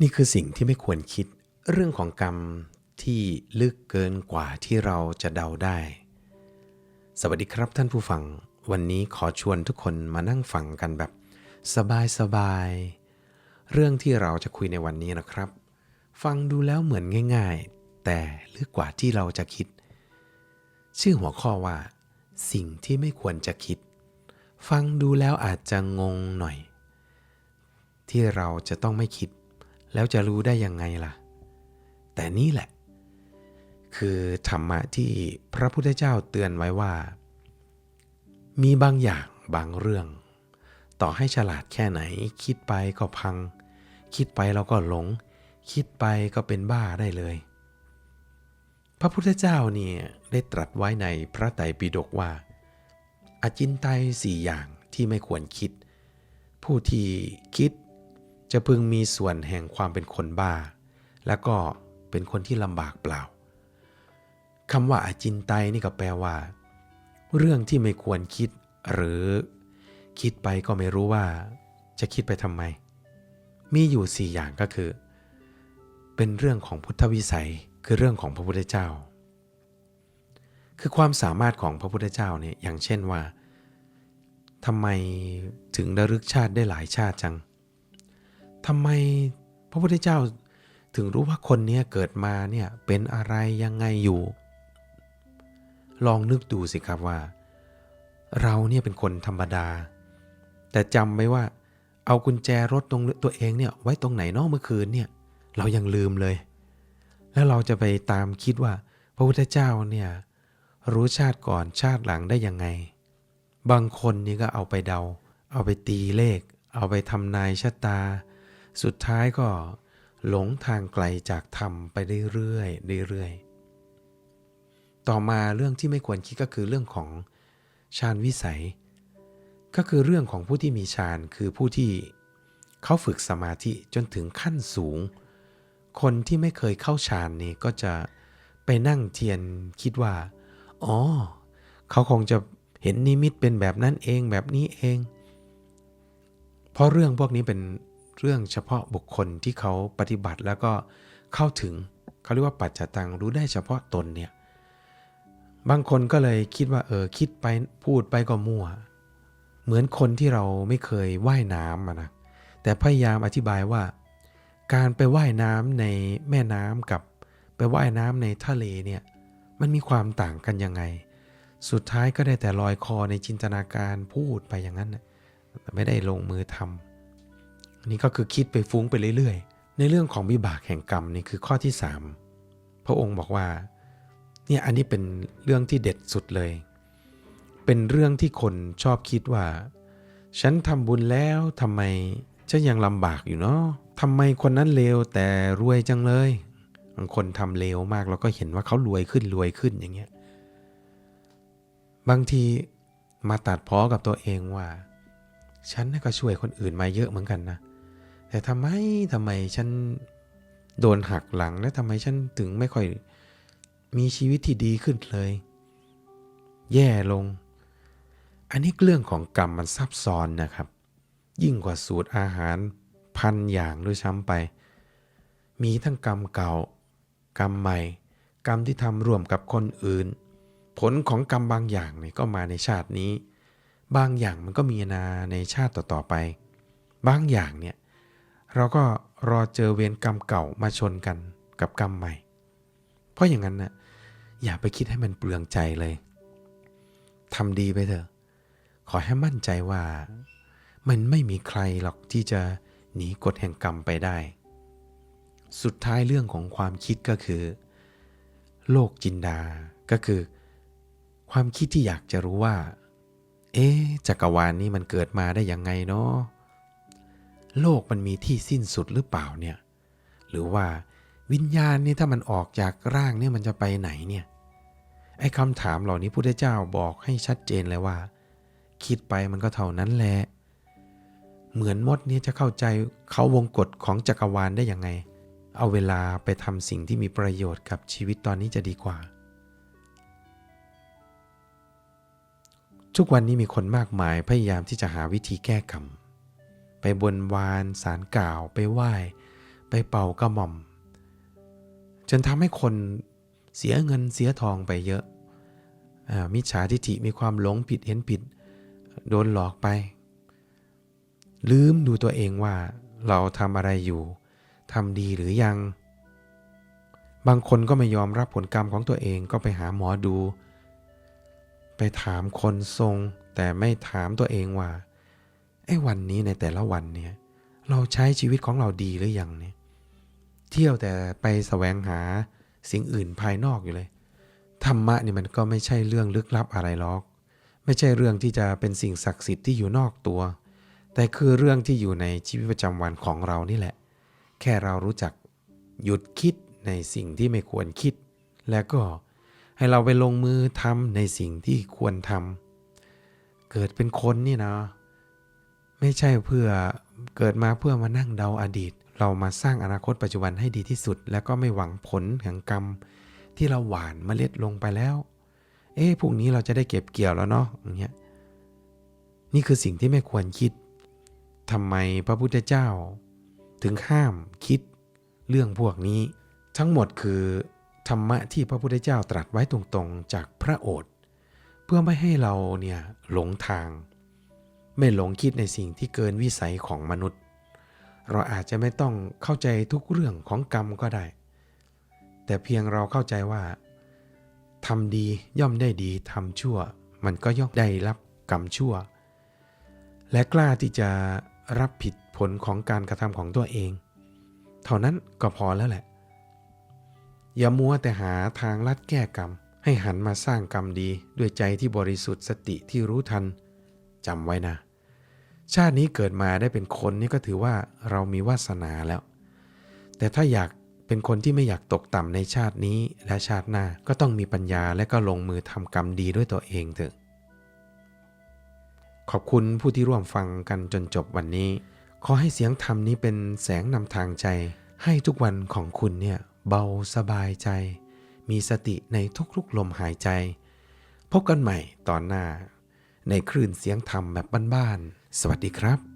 นี่คือสิ่งที่ไม่ควรคิดเรื่องของกรรมที่ลึกเกินกว่าที่เราจะเดาได้ สวัสดีครับท่านผู้ฟัง วันนี้ขอชวนทุกคนมานั่งฟังกันแบบสบายๆ เรื่องที่เราจะคุยในวันนี้นะครับ ฟังดูแล้วเหมือนง่าย ๆ แต่ลึกกว่าที่เราจะคิด ชื่อหัวข้อว่า สิ่งที่ไม่ควรจะคิด ฟังดูแล้วอาจจะงงหน่อย ที่เราจะต้องไม่คิด แล้วจะรู้ได้ยังไงล่ะ แต่นี่แหละ คือธรรมะที่พระพุทธเจ้าเตือนไว้ว่า มีบางอย่างบางเรื่อง ต่อให้ฉลาดแค่ไหน คิดไปก็พัง คิดไปแล้วก็หลง คิดไปก็เป็นบ้าได้เลย พระพุทธเจ้าเนี่ยได้ตรัสไว้ในพระไตรปิฎกว่า อจินไตยสี่อย่างที่ไม่ควรคิด ผู้ที่คิด จะพึงมีส่วนแห่งความเป็นคนบ้า แล้วก็เป็นคนที่ลำบากเปล่าคำว่าอาจินไตนี่ก็แปลว่า เรื่องที่ไม่ควรคิดหรือ คิดไปก็ไม่รู้ว่า จะคิดไปทำไม มีอยู่สี่อย่างก็คือ เป็นเรื่องของพุทธวิสัยคือเรื่องของพระพุทธเจ้า คือความสามารถของพระพุทธเจ้าเนี่ยอย่างเช่นว่าทำไมถึงระลึกชาติได้หลายชาติจัง ทำไมพระพุทธเจ้าถึงรู้ว่าคนนี้เกิดมาเนี่ยเป็นอะไรยังไงอยู่ ลองนึกดูสิครับว่า เราเนี่ยเป็นคนธรรมดา แต่จำไว้ว่า เอากุญแจรถตรงตัวเองเนี่ยไว้ตรงไหนนอกเมื่อคืนเนี่ย เรายังลืมเลย แล้วเราจะไปตามคิดว่า พระพุทธเจ้าเนี่ยรู้ชาติก่อนชาติหลังได้ยังไง บางคนนี่ก็เอาไปเดา เอาไปตีเลข เอาไปทำนายชะตา สุดท้ายก็หลงทางไกลจากธรรมไปเรื่อยๆเรื่อยๆต่อมาเรื่องที่ไม่ควรคิดก็คือเรื่องของฌานวิสัย ก็คือเรื่องของผู้ที่มีฌานคือผู้ที่เขาฝึกสมาธิจนถึงขั้นสูง คนที่ไม่เคยเข้าฌานนี่ก็จะไปนั่งเทียนคิดว่า อ๋อ เขาคงจะเห็นนิมิตเป็นแบบนั้นเองแบบนี้เอง เพราะเรื่องพวกนี้เป็น เรื่องเฉพาะบุคคลที่เขาปฏิบัติแล้วก็เข้าถึงเขาเรียกว่าปัจจตังรู้ได้เฉพาะตนเนี่ยบางคนก็เลยคิดว่าเออคิดไปพูดไปก็มั่ว เหมือนคนที่เราไม่เคยว่ายน้ำนะแต่พยายามอธิบายว่า การไปว่ายน้ำในแม่น้ำกับไปว่ายน้ำในทะเลเนี่ยมันมีความต่างกันยังไง สุดท้ายก็ได้แต่ลอยคอในจินตนาการพูดไปอย่างนั้น ไม่ได้ลงมือทำ นี่ก็คือคิดไปฟุ้งไปเรื่อยๆ ในเรื่องของวิบากแห่งกรรมนี่คือข้อที่ 3 พระองค์บอกว่าเนี่ยอันนี้เป็นเรื่องที่เด็ดสุดเลย เป็นเรื่องที่คนชอบคิดว่า ฉันทำบุญแล้วทำไมฉันยังลำบากอยู่เนาะทำไมคนนั้นเลวแต่รวยจังเลยบางคนทำเลวมากเราก็เห็นว่าเขารวยขึ้นรวยขึ้นอย่างเงี้ย บางทีมาตัดพ้อกับตัวเองว่า ฉันก็ช่วยคนอื่นมาเยอะเหมือนกันนะ แต่ทำไมทำไมฉันโดนหักหลังและทำไมฉันถึงไม่ค่อยมีชีวิตที่ดีขึ้นเลย แย่ลง อันนี้เรื่องของกรรมมันซับซ้อนนะครับ ยิ่งกว่าสูตรอาหารพันอย่างด้วยซ้ำไป มีทั้งกรรมเก่า กรรมใหม่ กรรมที่ทำร่วมกับคนอื่น ผลของกรรมบางอย่างเนี่ยก็มาในชาตินี้ บางอย่างมันก็มีนาในชาติต่อๆไป บางอย่างเนี่ย เราก็รอเจอเวรกรรมเก่ามาชนกันกับกรรมใหม่ เพราะอย่างนั้นนะอย่าไปคิดให้มันเปลืองใจเลยทำดีไปเถอะ ขอให้มั่นใจว่า มันไม่มีใครหรอกที่จะหนีกฎแห่งกรรมไปได้ สุดท้ายเรื่องของความคิดก็คือ โลกจินดา ก็คือ ความคิดที่อยากจะรู้ว่า เอ๊จักรวาลนี้มันเกิดมาได้ยังไงเนาะ โลกมันมีที่สิ้นสุดหรือเปล่าเนี่ย หรือว่าวิญญาณนี่ถ้ามันออกจากร่างเนี่ยมันจะไปไหนเนี่ย ไอ้คำถามเหล่านี้พุทธเจ้าบอกให้ชัดเจนเลยว่า คิดไปมันก็เท่านั้นแหละ เหมือนมดเนี่ยจะเข้าใจเขาวงกฎของจักรวาลได้ยังไง เอาเวลาไปทำสิ่งที่มีประโยชน์กับชีวิตตอนนี้จะดีกว่า ทุกวันนี้มีคนมากมายพยายามที่จะหาวิธีแก้กรรม ไปบนวานสารกล่าวไปไหว้ ไปเป่ากระหม่อม จนทำให้คนเสียเงินเสียทองไปเยอะอมิจฉาทิฐิมีความหลงผิดเห็นผิด โดนหลอกไป ลืมดูตัวเองว่าเราทำอะไรอยู่ทำดีหรือยัง บางคนก็ไม่ยอมรับผลกรรมของตัวเองก็ไปหาหมอดู ไปถามคนทรงแต่ไม่ถามตัวเองว่า ไอ้วันนี้ในแต่ละวันเนี่ย เราใช้ชีวิตของเราดีหรือยังเนี่ย เที่ยวแต่ไปแสวงหาสิ่งอื่นภายนอกอยู่เลย ธรรมะนี่มันก็ไม่ใช่เรื่องลึกลับอะไรหรอก ไม่ใช่เรื่องที่จะเป็นสิ่งศักดิ์สิทธิ์ที่อยู่นอกตัว แต่คือเรื่องที่อยู่ในชีวิตประจำวันของเรานี่แหละ แค่เรารู้จักหยุดคิดในสิ่งที่ไม่ควรคิด แล้วก็ให้เราไปลงมือทำในสิ่งที่ควรทำเกิดเป็นคนนี่นะ ไม่ใช่เพื่อเกิดมาเพื่อมานั่งเดาอดีต เรามาสร้างอนาคตปัจจุบันให้ดีที่สุด แล้วก็ไม่หวังผลแห่งกรรม ที่เราหวานเมล็ดลงไปแล้ว เอ๊ะพรุ่งนี้เราจะได้เก็บเกี่ยวแล้วเนาะอย่างเงี้ยนี่คือสิ่งที่ไม่ควรคิดทำไมพระพุทธเจ้า ถึงห้ามคิดเรื่องพวกนี้ ทั้งหมดคือธรรมะที่พระพุทธเจ้าตรัสไว้ตรงๆจากพระโอษฐ์เพื่อไม่ให้เราเนี่ยหลงทาง ไม่หลงคิดในสิ่งที่เกินวิสัยของมนุษย์ เราอาจจะไม่ต้องเข้าใจทุกเรื่องของกรรมก็ได้ แต่เพียงเราเข้าใจว่าทำดีย่อมได้ดีทำชั่ว มันก็ย่อมได้รับกรรมชั่ว และกล้าที่จะรับผิดผลของการกระทำของตัวเอง เท่านั้นก็พอแล้วแหละ อย่ามัวแต่หาทางลัดแก้กรรม ให้หันมาสร้างกรรมดีด้วยใจที่บริสุทธิ์สติที่รู้ทัน จำไว้นะ ชาตินี้เกิดมาได้เป็นคนนี่ก็ถือว่าเรามีวาสนาแล้ว แต่ถ้าอยากเป็นคนที่ไม่อยากตกต่ำในชาตินี้และชาติหน้าก็ต้องมีปัญญาและก็ลงมือทำกรรมดีด้วยตัวเองเถอะ ขอบคุณผู้ที่ร่วมฟังกันจนจบวันนี้ ขอให้เสียงธรรมนี้เป็นแสงนำทางใจ ให้ทุกวันของคุณเนี่ยเบาสบายใจ มีสติในทุกๆลมหายใจ พบกันใหม่ตอนหน้า ในคลื่นเสียงธรรมแบบบ้านๆสวัสดีครับ